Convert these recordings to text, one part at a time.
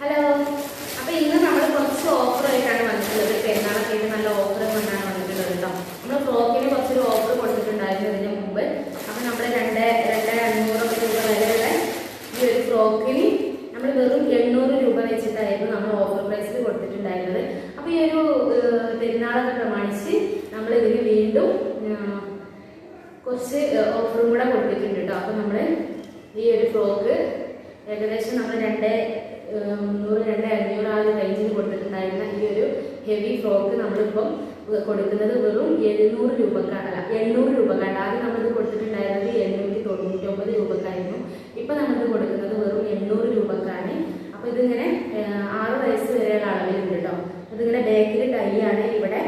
Hello അപ്പൊ ഇന്ന് നമ്മൾ കുറച്ച് ഓഫർ ആയിട്ടാണ് വന്നിട്ടുള്ളത്. പെരുന്നാളൊക്കെ ആയിട്ട് നല്ല ഓഫർ കൊണ്ടാണ് വന്നിട്ടുള്ളത് കേട്ടോ നമ്മൾ ഫ്രോക്കിന് കുറച്ചൊരു ഓഫർ കൊടുത്തിട്ടുണ്ടായിരുന്നു ഇതിന് മുമ്പ്. അപ്പൊ നമ്മൾ രണ്ട് രണ്ട് അഞ്ഞൂറ് രൂപ വരെയുള്ള ഈ ഒരു ഫ്രോക്കിന് നമ്മൾ വെറും എണ്ണൂറ് രൂപ വെച്ചിട്ടായിരുന്നു നമ്മൾ ഓഫർ പ്രൈസിൽ കൊടുത്തിട്ടുണ്ടായിരുന്നത്. അപ്പൊ ഈ ഒരു പെരുന്നാളൊക്കെ പ്രമാണിച്ച് നമ്മൾ ഇതിന് വീണ്ടും കുറച്ച് ഓഫറും കൂടെ കൊടുത്തിട്ടുണ്ട് കേട്ടോ അപ്പൊ നമ്മൾ ഈ ഒരു ഫ്രോക്ക് ഏകദേശം നമ്മൾ രണ്ട് മുന്നൂറ് രണ്ട് അഞ്ഞൂറ് ആ ഒരു റേഞ്ചിൽ കൊടുത്തിട്ടുണ്ടായിരുന്ന ഈ ഒരു ഹെവി ഫ്രോക്ക് നമ്മളിപ്പം കൊടുക്കുന്നത് വെറും എഴുന്നൂറ് രൂപക്കാണ് അല്ല എണ്ണൂറ് രൂപക്കാണ്. ആദ്യം നമ്മളിത് കൊടുത്തിട്ടുണ്ടായിരുന്നത് എണ്ണൂറ്റി തൊണ്ണൂറ്റി ഒമ്പത് രൂപക്കായിരുന്നു. ഇപ്പം നമ്മളിത് കൊടുക്കുന്നത് വെറും എണ്ണൂറ് രൂപക്കാണ്. അപ്പോൾ ഇതിങ്ങനെ ആറ് വയസ്സ് വരെയുള്ള അളവിലുണ്ട് കേട്ടോ അതിങ്ങനെ ബാക്കിൽ ടൈ ആണ് ഇവിടെ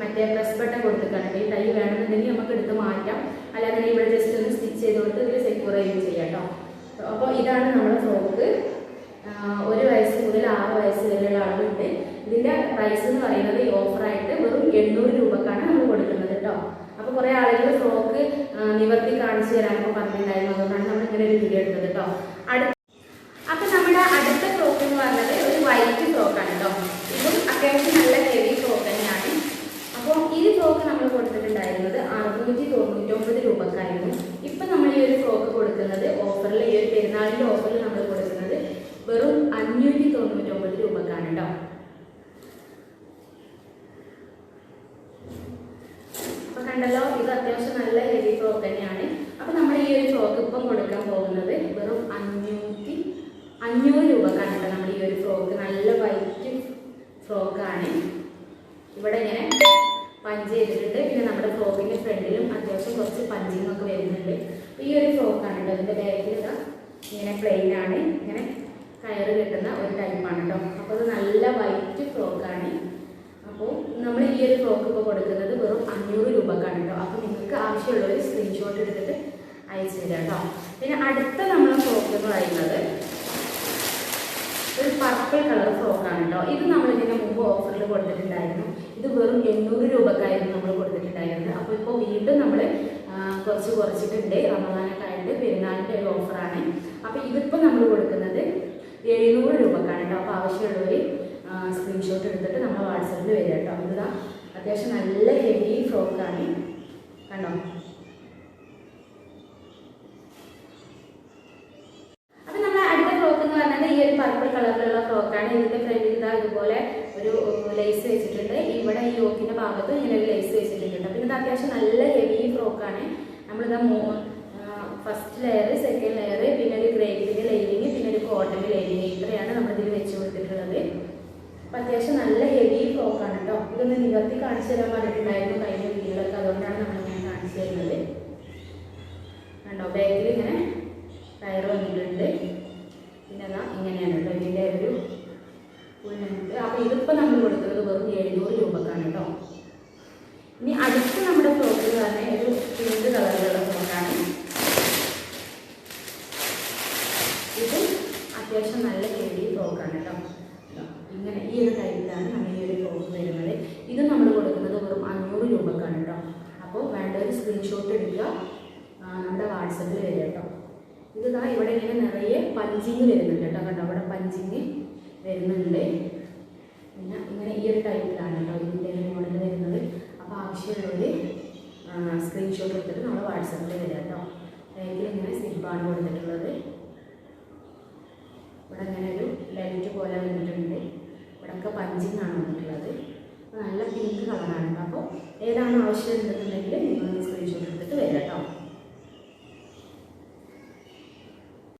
മറ്റേ പ്രസ് ബട്ടൺ കൊടുത്തിട്ടാണ് ഈ ടൈ വേണമെന്നുണ്ടെങ്കിൽ നമുക്ക് എടുത്ത് മാറ്റാം. അപ്പോൾ ഇതാണ് നമ്മുടെ ഫ്രോക്ക് ഒരു വയസ്സ് മുതൽ ആറ് വയസ്സ് വരെയുള്ള ആളുണ്ട് ഇതിന്റെ പ്രൈസ് എന്ന് പറയുന്നത് ഈ ഓഫറായിട്ട് വെറും എണ്ണൂറ് രൂപക്കാണ് നമ്മൾ കൊടുക്കുന്നത് കേട്ടോ അപ്പോൾ കുറേ ആളുകൾ ഫ്രോക്ക് നിവർത്തി കാണിച്ചു തരാനൊക്കെ പറഞ്ഞിട്ടുണ്ടായിരുന്നു. അതുകൊണ്ടാണ് നമ്മൾ ഇങ്ങനെ ഒരു വീഡിയോ എടുത്തത് കേട്ടോ അടുത്ത അപ്പൊ നമ്മുടെ അടുത്ത ഫ്രോക്ക് എന്ന് പറഞ്ഞത് ഒരു വൈറ്റ് ഫ്രോക്കാണ് കേട്ടോ ഇതും അത്യാവശ്യം നല്ല ഹെവി ഫ്രോക്ക് തന്നെയാണ് അപ്പോൾ ഈ ഫ്രോക്ക് നമ്മൾ കൊടുത്തിട്ടുണ്ടായിരുന്നത് അറുന്നൂറ്റി തൊണ്ണൂറ്റൊമ്പത് രൂപക്കായിരുന്നു ഇപ്പൊ നമ്മൾ ഈ ഒരു ഫ്രോക്ക് കൊടുക്കുന്നത് ഓഫറിൽ ഈ ഒരു പെരുന്നാളിന്റെ ഓഫറിൽ നമ്മൾ കൊടുക്കുന്നത് വെറും അഞ്ഞൂറ്റി തൊണ്ണൂറ്റൊമ്പത് രൂപക്കാണ് കേട്ടോ അപ്പൊ കണ്ടല്ലോ ഇത് അത്യാവശ്യം നല്ല ഹെവി ഫ്രോക്ക് തന്നെയാണ്. അപ്പൊ നമ്മൾ ഈ ഒരു ഫ്രോക്ക് ഇപ്പം കൊടുക്കാൻ പോകുന്നത് വെറും അഞ്ഞൂറ്റി അഞ്ഞൂറ് രൂപ കേട്ടോ നമ്മൾ ഈ ഒരു ഫ്രോക്ക് നല്ല വൈറ്റ് ഫ്രോക്കാണ് ഇവിടെ ഇങ്ങനെ പഞ്ച് ചെയ്തിട്ടുണ്ട്. പിന്നെ നമ്മുടെ ഫ്രോക്കിന്റെ ഫ്രണ്ടിലും അത്യാവശ്യം കുറച്ച് പഞ്ചിങ് ഒക്കെ വരുന്നുണ്ട്. ഈ ഒരു ഫ്രോക്കാണ് കേട്ടോ. ഇതിന്റെ ബാഗിൽ ഇങ്ങനെ പ്ലെയിൻ ആണ്. ഇങ്ങനെ കയറ് കിട്ടുന്ന ഒരു ടൈപ്പാണ് കേട്ടോ. അപ്പോൾ അത് നല്ല വൈറ്റ് ഫ്രോക്കാണ് അപ്പോൾ നമ്മൾ ഈ ഒരു ഫ്രോക്ക് ഇപ്പോൾ കൊടുക്കുന്നത് വെറും കേട്ടോ അപ്പോൾ നിങ്ങൾക്ക് ആവശ്യമുള്ളവർ സ്ക്രീൻഷോട്ട് എടുത്തിട്ട് അയച്ചു തരാം കേട്ടോ. പിന്നെ അടുത്ത നമ്മൾ ഫ്രോക്ക് എന്ന് പറയുന്നത് ഒരു പർപ്പിൾ കളർ ഫ്രോക്കാണ് കേട്ടോ. ഇത് നമ്മൾ ഇതിന് മുമ്പ് ഓഫറിൽ കൊടുത്തിട്ടുണ്ടായിരുന്നു. ഇത് വെറും എണ്ണൂറ് രൂപക്കായിരുന്നു നമ്മൾ കൊടുത്തിട്ടുണ്ടായിരുന്നത്. അപ്പോൾ ഇപ്പോൾ വീണ്ടും നമ്മൾ കുറച്ച് കുറച്ചിട്ടുണ്ട്. റമദാനൊക്കെ ആയിട്ട് പെരുന്നാളിന്റെ ഒരു ഓഫറാണ് അപ്പോൾ ഇതിപ്പോൾ നമ്മൾ കൊടുക്കുന്നത് എഴുന്നൂറ് രൂപക്കാണ് കേട്ടോ. അപ്പോൾ ആവശ്യമുള്ളവർ സ്ക്രീൻഷോട്ട് എടുത്തിട്ട് നമ്മൾ വാട്സപ്പിൽ വരിക കേട്ടോ. ഇതാ. അത്യാവശ്യം നല്ല ഹെവി ഫ്രോക്കാണ് കണ്ടോ? അപ്പൊ നമ്മൾ അടുത്ത ഫ്രോക്ക് എന്ന് പറഞ്ഞാൽ ഈ ഒരു പർപ്പിൾ കളറിലുള്ള ഫ്രോക്കാണ് ഇതിന്റെ ഫ്രണ്ടിൽ ഇതാ ഇതുപോലെ ഒരു ലേസ് വെച്ചിട്ടുണ്ട്. ഇവിടെ ഈ യോക്കിന്റെ ഭാഗത്ത് ഇങ്ങനെ ഒരു ലേസ് വെച്ചിട്ടുണ്ട്. പിന്നെ ഇത് അത്യാവശ്യം നല്ല ഹെവി ഫ്രോക്കാണ് നമ്മളിതാ ഫസ്റ്റ് ലെയർ സെക്കൻഡ് ലെയർ പിന്നെ ഒരു ഗ്രേപ്പിന്റെ ലൈനിങ് പിന്നെ ഒരു കോട്ടന്റെ ലൈനിങ് ഇത്രയാണ് നമ്മൾ ഇതിൽ വെച്ച് കൊടുത്തിട്ടുള്ളത് അപ്പൊ അത്യാവശ്യം നല്ല ഹെവി ഫ്രോക്കാണ് കേട്ടോ ഇതൊന്ന് നിവർത്തി കാണിച്ചു തരാൻ പറഞ്ഞിട്ടുണ്ടായിരുന്നു കഴിഞ്ഞ വീടുകളൊക്കെ അതുകൊണ്ടാണ് നമ്മൾ ഇങ്ങനെ കാണിച്ചു തരുന്നത്. കണ്ടോ? ബാക്കിൽ ഇങ്ങനെ ടയർ വന്നിട്ടുണ്ട്. പിന്നെ അതാ ഇങ്ങനെയാണ് ഇതിന്റെ ഒരു ഫുള്ളുണ്ട് അപ്പോൾ ഇതിപ്പോൾ നമ്മൾ കൊടുക്കുന്നത് വെറും എഴുന്നൂറ് രൂപക്കാണ് കേട്ടോ. ഇനി അടുത്ത് നമ്മുടെ ഫ്രോക്ക് എന്ന് പറഞ്ഞാൽ ഒരു പിങ്ക് കളറിലുള്ള ഫ്രോക്കാണ്. ഇത് അത്യാവശ്യം നല്ല ഹെവി ഫ്രോക്കാണ് കേട്ടോ. ഇങ്ങനെ ഈ ഒരു ടൈപ്പിലാണ് നമ്മൾ ഈ ഒരു ഫ്രോക്ക് വരുന്നത് ഇത് നമ്മൾ കൊടുക്കുന്നത് വെറും അഞ്ഞൂറ് രൂപക്കാണ് കേട്ടോ. അപ്പോൾ വേണ്ട ഒരു സ്ക്രീൻഷോട്ട് എടുക്കുക. നമ്മുടെ വാട്സപ്പിൽ വരിക കേട്ടോ. ഇതാ ഇവിടെ ഇങ്ങനെ നിറയെ പഞ്ചിങ് വരുന്നുണ്ട് കേട്ടോ. കണ്ടോ അവിടെ പഞ്ചിങ് വരുന്നുണ്ട്. പിന്നെ ഇങ്ങനെ ഈ ഒരു ടൈപ്പിലാണ് കേട്ടോ ഇതിന്റെ മോഡൽ വരുന്നത്. അപ്പോൾ ആവശ്യമുള്ളവർ സ്ക്രീൻഷോട്ട് എടുത്തിട്ട് നമ്മൾ വാട്സപ്പിൽ വരിക കേട്ടോ. ബാഗിൽ ഇങ്ങനെ സിബാണ് കൊടുത്തിട്ടുള്ളത്. ഇവിടെ ഇങ്ങനെ ഒരു ലൈറ്റ് പോലെ വന്നിട്ടുണ്ട്. ഇവിടെയൊക്കെ പഞ്ചിങ് ആണ് വന്നിട്ടുള്ളത്. നല്ല പിങ്ക് കളറാണ് അപ്പോൾ ഏതാണ് ആവശ്യം ഉണ്ടെന്നുണ്ടെങ്കിൽ നിങ്ങൾ സ്ക്രീൻഷോട്ട് എടുത്തിട്ട് വരാം കേട്ടോ.